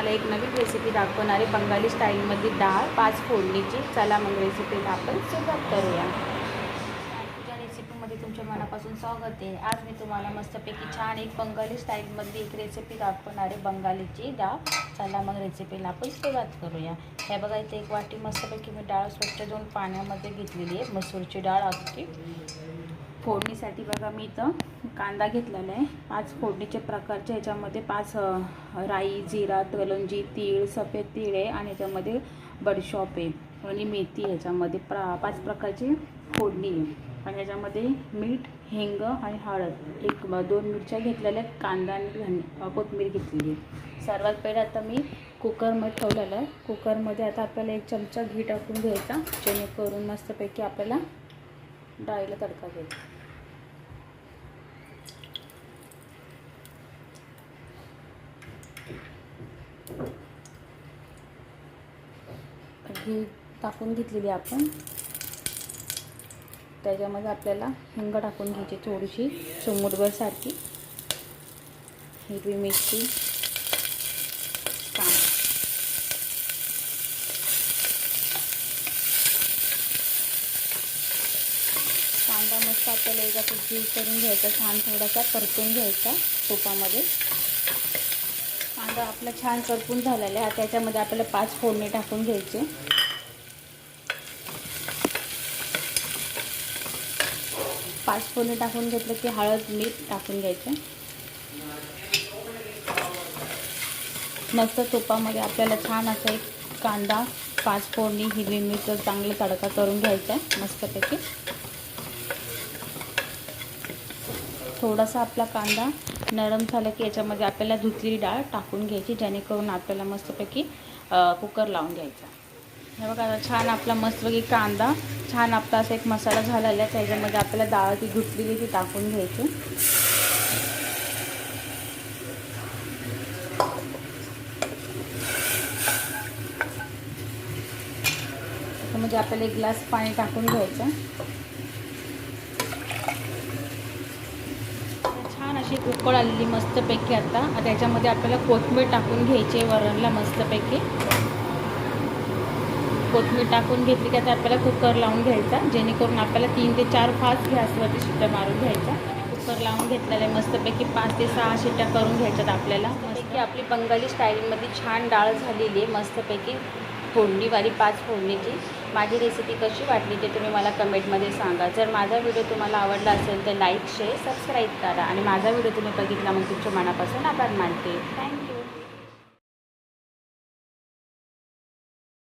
तुम्हाला एक नवीन रेसिपी दाखवणार आहे. बंगाली स्टाईलमध्ये डाळ पाच फोडणीची. चला मग रेसिपीला आपण सुरुवात करूया. तुझ्या रेसिपीमध्ये तुमच्या मनापासून स्वागत आहे. आज मी तुम्हाला मस्तपैकी छान एक बंगाली स्टाईलमधली एक रेसिपी दाखवणार आहे. बंगालीची डाळ. चला मग रेसिपीला आपण सुरुवात करूया. हे बघा इथे एक वाटी मस्तपैकी मी डाळ स्वच्छ धुवून पाण्यामध्ये घेतलेली आहे. मसूरची डाळ अगदी फोडणीसाठी बघा मी इथं कांदा घेतलेला आहे. पाच फोडणीचे प्रकारचे याच्यामध्ये पाच राई जिरा तलंजी तीळ सफेद तीळ आहे आणि याच्यामध्ये बडशॉप आहे. आणि मेथी याच्यामध्ये प्रा पाच प्रकारची फोडणी आहे. आणि याच्यामध्ये मीठ हिंग आणि हळद. एक दोन मिरच्या घेतलेल्या आहेत कांदा आणि धन घेतलेली आहे. सर्वात पहिले आता मी कुकरमध्ये ठेवलेलं आहे. कुकरमध्ये आता आपल्याला एक चमचा घी टाकून घ्यायचा जेणेकरून मस्तपैकी आपल्याला डाळीला तडका घ्यायचा ही टाकून घेतलेली आपण. त्याच्यामध्ये आपल्याला हिंग टाकून घ्यायची थोडीशी चिमुटभरसारखी हिरवी मिरची कांदा. कांदा मस्त आपल्याला एकदा जीव करून घ्यायचा छान थोडासा परतून घ्यायचा तुपामध्ये. कांदा आपला छान करपून झालेला आहे. त्याच्यामध्ये आपल्याला पाच फोडणी टाकून घ्यायचे. पाच फोडणी टाकून घेतलं की हळद मीठ टाकून घ्यायचं. मस्त तुपामध्ये आपल्याला छान असा एक कांदा पाच फोडणी हिरवी मिरच चांगलं तडका करून घ्यायचा आहे मस्तपैकी. थोडासा आपला कांदा नरम झालं की याच्यामध्ये आपल्याला धुतलेली डाळ टाकून घ्यायची जेणेकरून आपल्याला मस्तपैकी कुकर लावून घ्यायचा. हे बघा आता छान आपला मस्तपैकी कांदा छान आपला असा एक मसाला झालेला आहे त्याच्यामध्ये आपल्याला डाळ ती धुतलेली ती टाकून घ्यायची. म्हणजे आपल्याला एक ग्लास पाणी टाकून घ्यायचं छान अशी उकळ आलेली मस्तपैकी आता. त्याच्यामध्ये आपल्याला कोथिंबीर टाकून घ्यायची आहे वरणला मस्तपैकी. कोथिंबीर टाकून घेतली की आता आपल्याला कुकर लावून घ्यायचा जेणेकरून आपल्याला तीन ते चार पाच गॅसवरती शिट्ट्या मारून घ्यायच्या. कुकर लावून घेतलेलं आहे मस्तपैकी पाच ते सहा शिट्ट्या करून घ्यायच्यात आपल्याला. की आपली बंगाली स्टाईलमध्ये छान डाळ झालेली आहे मस्तपैकी. फोडणीवाली पाच फोडणीची. माझी रेसिपी कशी वाटली ते तुम्ही मला कमेंटमध्ये सांगा. जर माझा व्हिडिओ तुम्हाला आवडला असेल तर लाईक शेअर सबस्क्राईब करा. आणि माझा व्हिडिओ तुम्ही बघितला मग तुमच्या मनापासून आभार मानते. थँक्यू